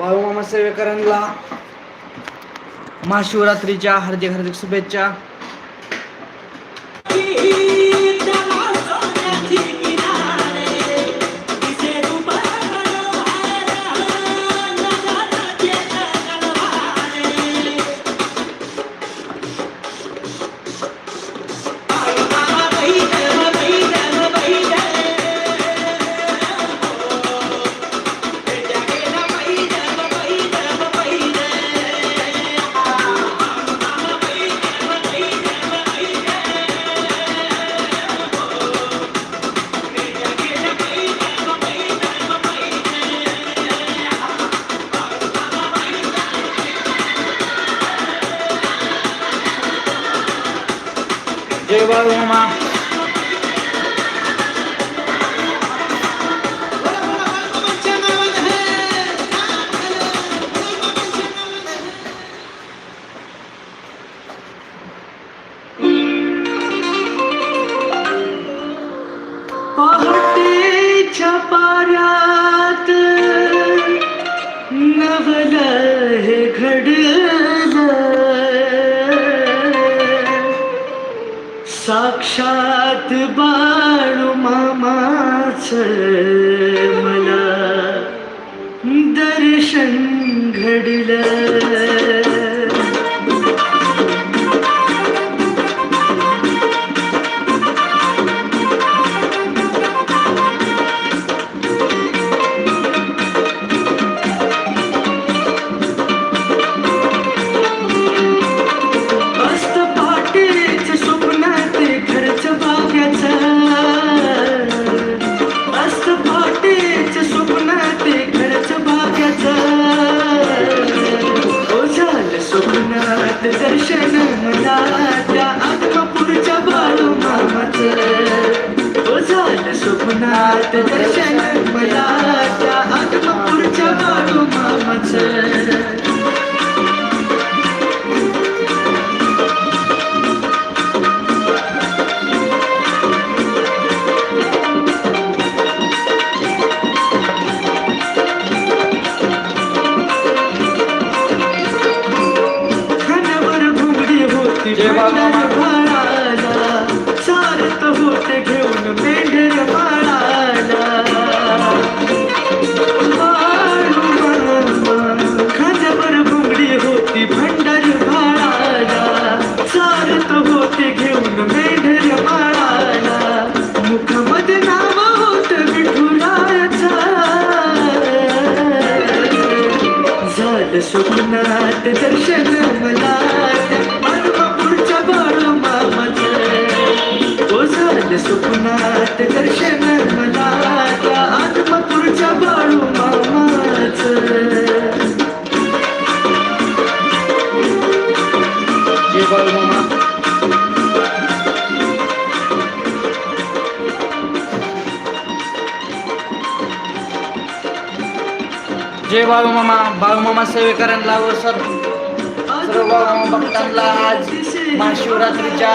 बाळूमामा सेवेकरांना महाशिवरात्रीच्या हार्दिक हार्दिक शुभेच्छा. Eu aroma Balumama Balumama सेवेकरांना व सर्व सर्व बाळूमामा भक्तांना आज महाशिवरात्रीच्या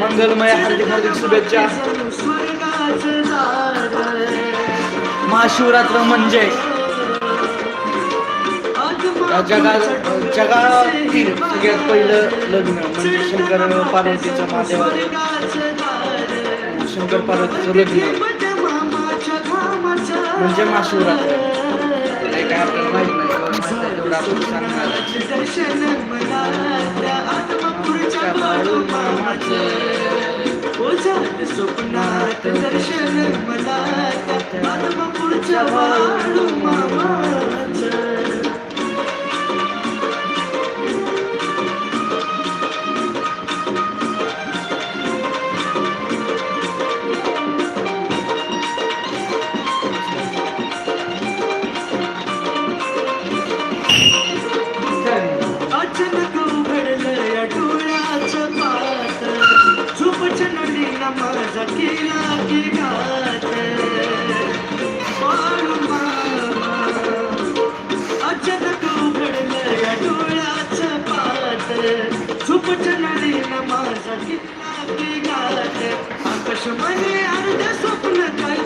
मंगलमय हार्दिक हार्दिक शुभेच्छा. महाशिवरात्र म्हणजे जगा जगातील सगळ्यात पहिलं लग्न म्हणजे शंकर पार्वतीचं महादेवाचे. शंकर पार्वतीचं लग्न. म्हणजे महाशिवरात्र. थोडा आपण सांगणार स्वप्नात दर्शन मला आत्मा पुढच्या वाळू मामाचं माझा आकाश अर्ध स्वप्न काय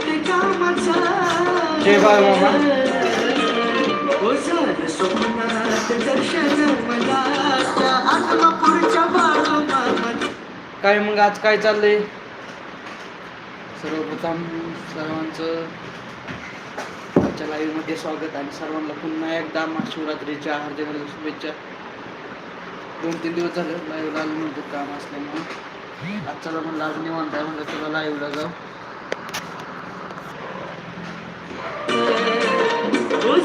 काय मग आज काय चाललंय? सर्वप्रथम सर्वांचं आमच्या लाईव्हमध्ये स्वागत आणि सर्वांना पुन्हा एकदा महाशिवरात्रीच्या हार्दिक शुभेच्छा. दोन तीन दिवस झाले लाईव्हला आलो नव्हतं काम असल्यामुळे. आजच्याला म्हणलं आज निवांत आहे म्हणलं तुला लाईव्हला जाऊ.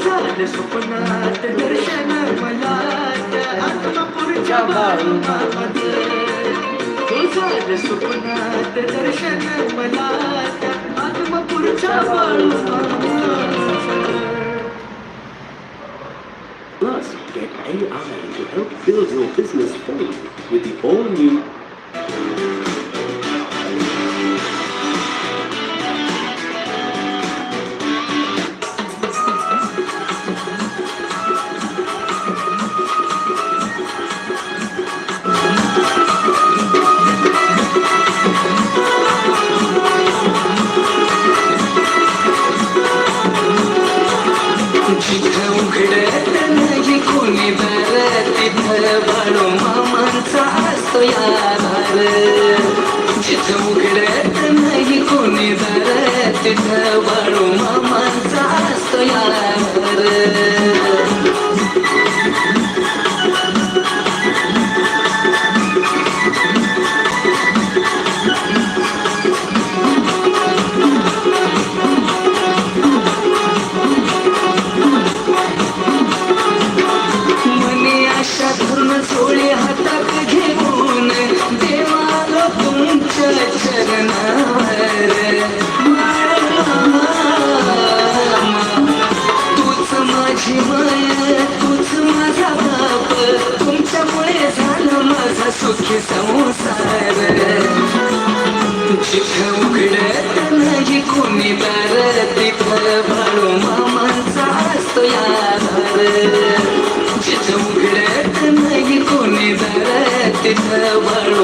झालं स्वप्नात दर्शन मला आत्मापूरच्या Balu AI to help build your business for you with the all दार तिथं मामांचा असतो यार जिथं उघडत नाही कोणी दार तिथं भाडू मामांचा असतो यार तिथं बाळू मामांचा असतो यार जिथं उघडत नाही कोणी दार तिथं वाळू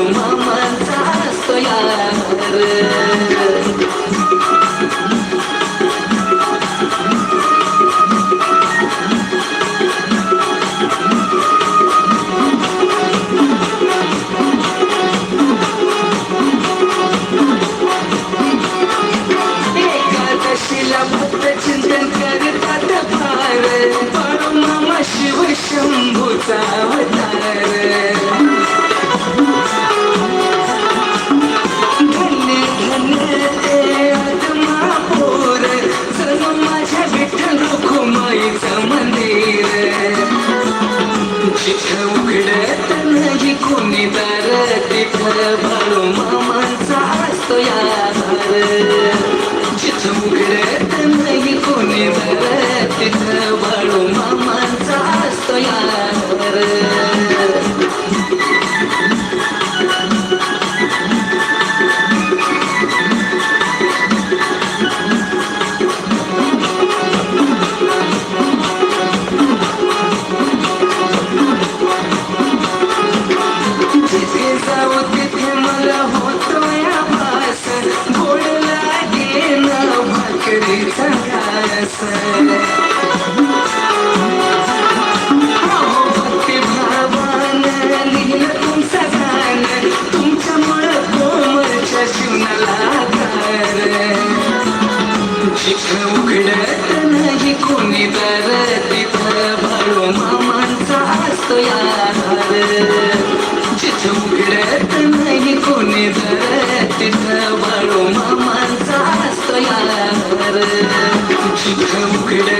जिथं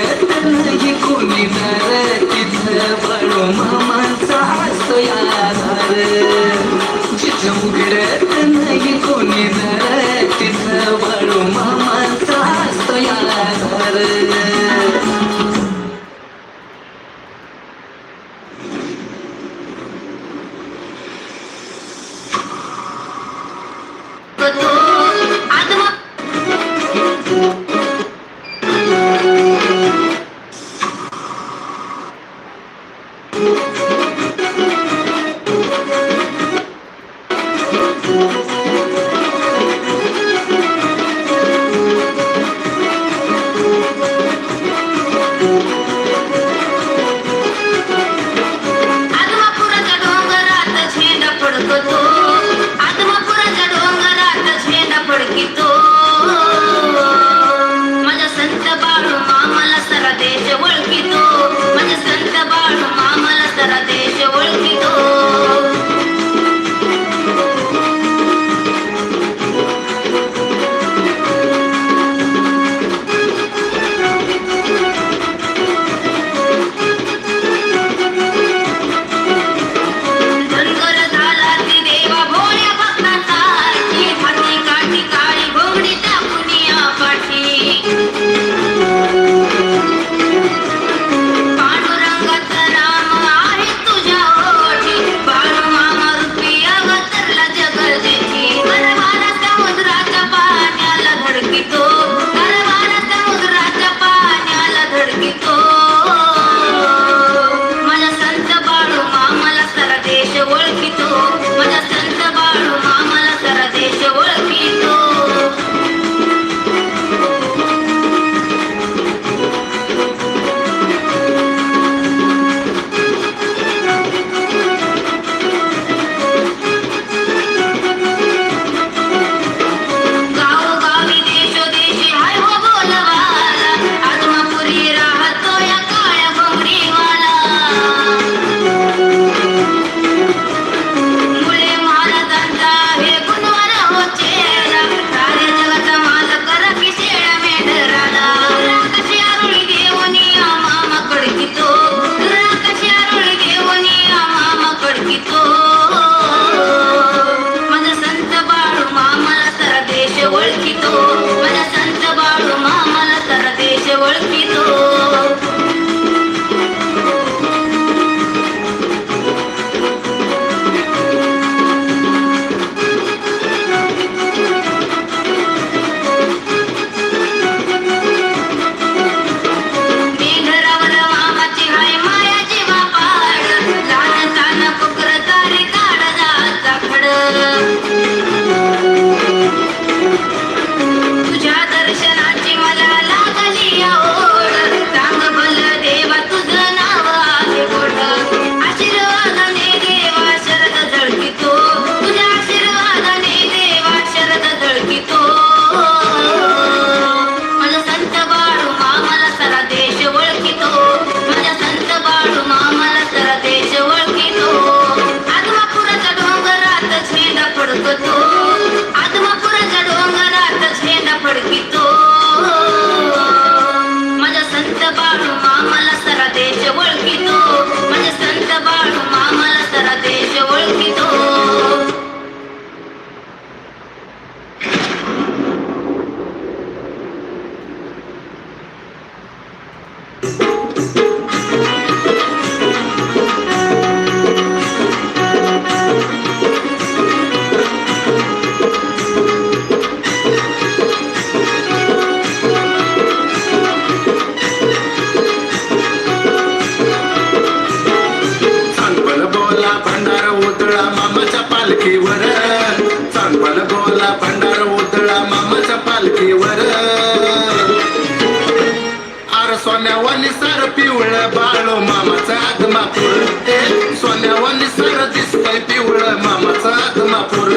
पिवळ बाळो मामाचा आगमापूर सोन्यावाली सर दिसतय पिवळ मामाचा आगमापूर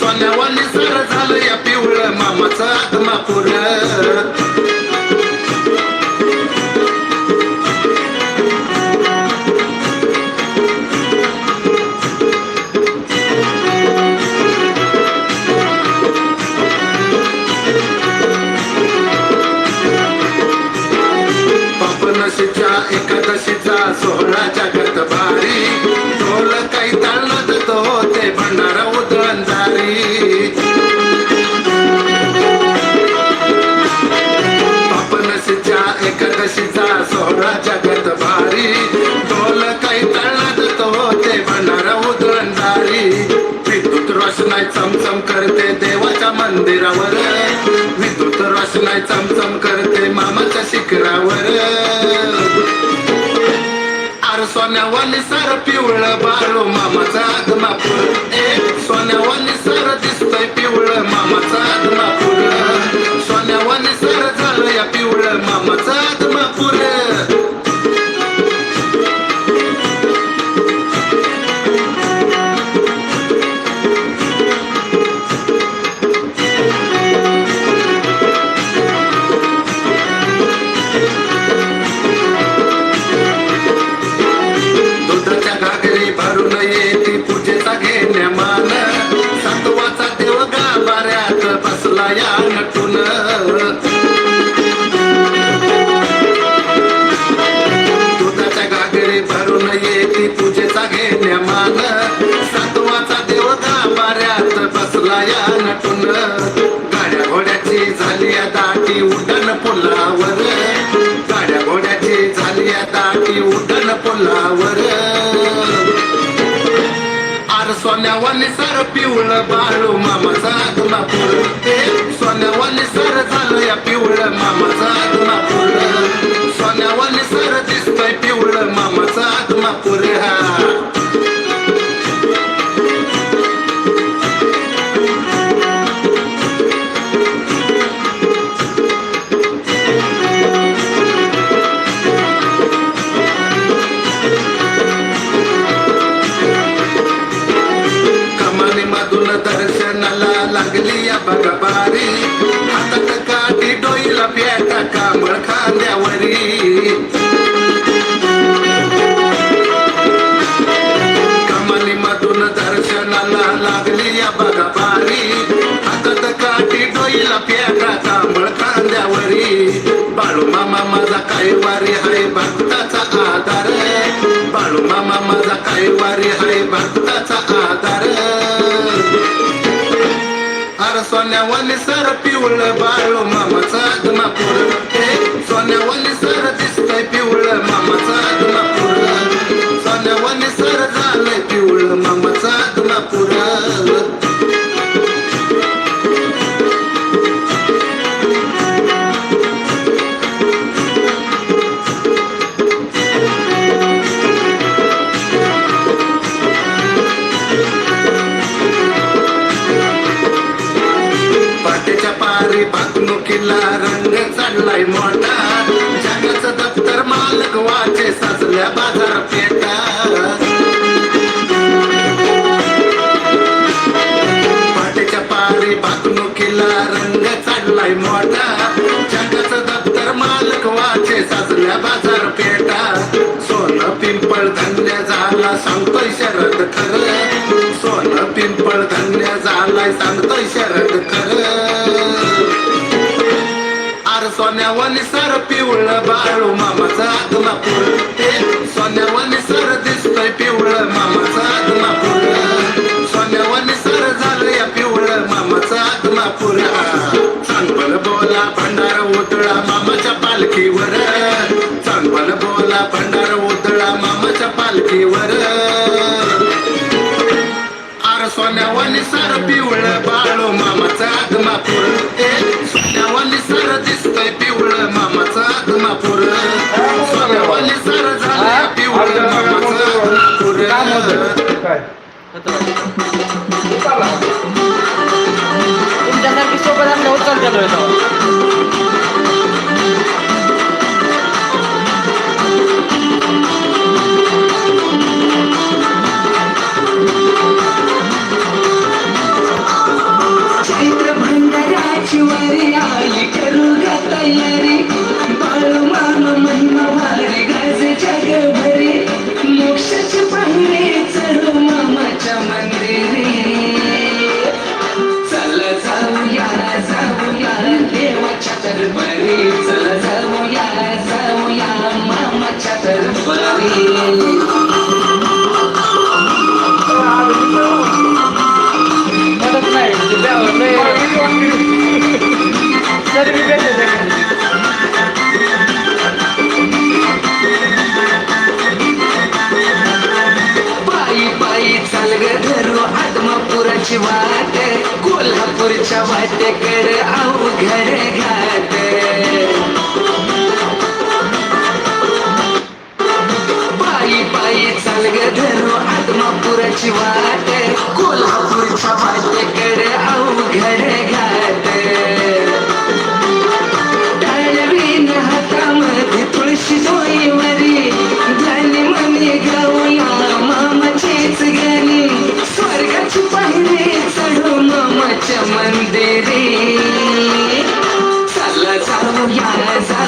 सोन्यावाली सर झालं या पिवळ मामाचा आगमापूर माझ्या वाली सार पिवळं बाळू हो, मामाचा आगमापूर. झालीया दाटी उड्डन पुलावर. गाड्या घोड्याची झालीया दाटी उड्डन पुलावर. आर सर पिवळ बाळू मामाचा आदमापूर ते सोन्यावाली सर झालं या पिवळ मामाचा आदमापूर सोन्यावाली पार सोन्यावाली सर पिवळ बाळू मामाचा आगमा पुर हे सोन्यावाली सर दिसतय पिवळ मामाचा आगमा या बाजारपेठा मोठा. जगाचा दप्तर मालक वाचे साजल्या बाजार सोनं पिंपळ धन्य झाला सांगतोय शरद खर. सोनं पिंपळ धन्य झालाय सांगतोय शरद खर. सोन्यावानी सर पिवळ बाळू मामाचा आगला पुरते सोन्यावानी सर दिसतोय पिवळ मामाचा आगला पुर सोन्यावानी सर झालं या पिवळ मामाचा आगला पुरा चांगलं बोला भंडार उतळा मामाच्या पालखीवर चांगलं बोला भंडार उतळा मामाच्या पालखीवर आर सोन्यावानी सर पिवळ बाळू मामाचा आगमा पुरते दिसतोय पिवळ मामाचा आगमापूर सोन्यावानी सार झालं पिवळ मामाचा आगमापूर तुमच्यासारखी सोबत आणल्यावर चालतो पायी पायी चाल ग धरू आत्मापुराची वाट कोल्हापूरच्या वाटेकडे अवघड घाट पायी पायी चाल ग धरू. आत्मापुराची वाट कोल्हापूरच्या वाटेकडे अवघड घाट. टाळवीन हातामध्ये तुळशी गाणी म्हणे गाऊया मामाचीच गाणी. स्वर्गाची पाहिजे चढू मामाच्या मंदिरी. चला जाऊया जाऊया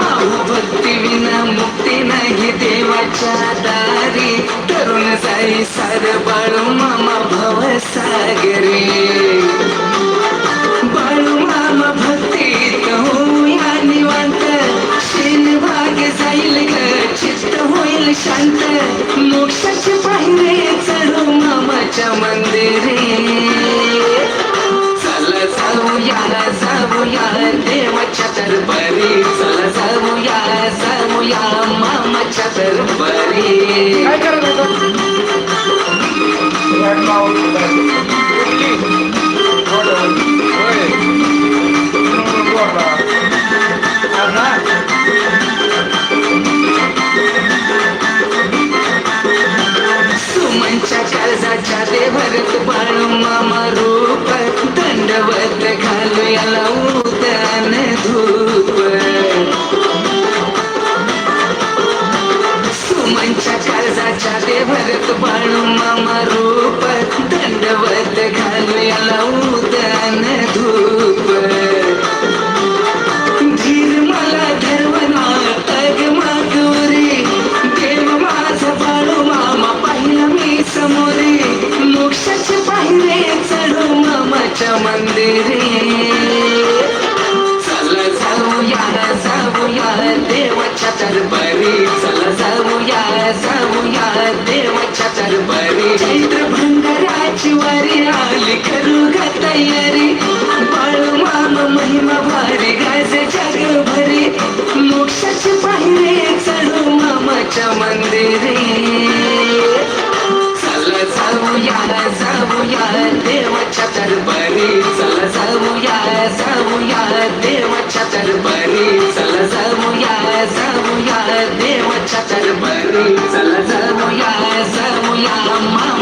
बाळू भक्ती विना मुक्ती नाही देवाच्या दारी. तरुण जाई सार बाळू मामा भव सागरी बाळू मामा भक्तीत होऊया निवांत. शेन भाग जाईल ग चित्त होईल शांत. मोक्षाचे पाहिजे चढू मामाच्या मंदिरी. चला जाऊया जाऊया मामाच्या दरबारी काय करत सुमनच्या कर्जाच्या देवरत बाळू मामा रू माझ्या घर भरे मोक्षाची पाहिरे चढू मामाच्या मंदिरे. चला जाऊया जाऊया देवाच्या दरबारी. चला जाऊया जाऊया देवाच्या दरबारी. चला जाऊया जाऊया देवाच्या दरबारी. चला जाऊया जाऊया मामा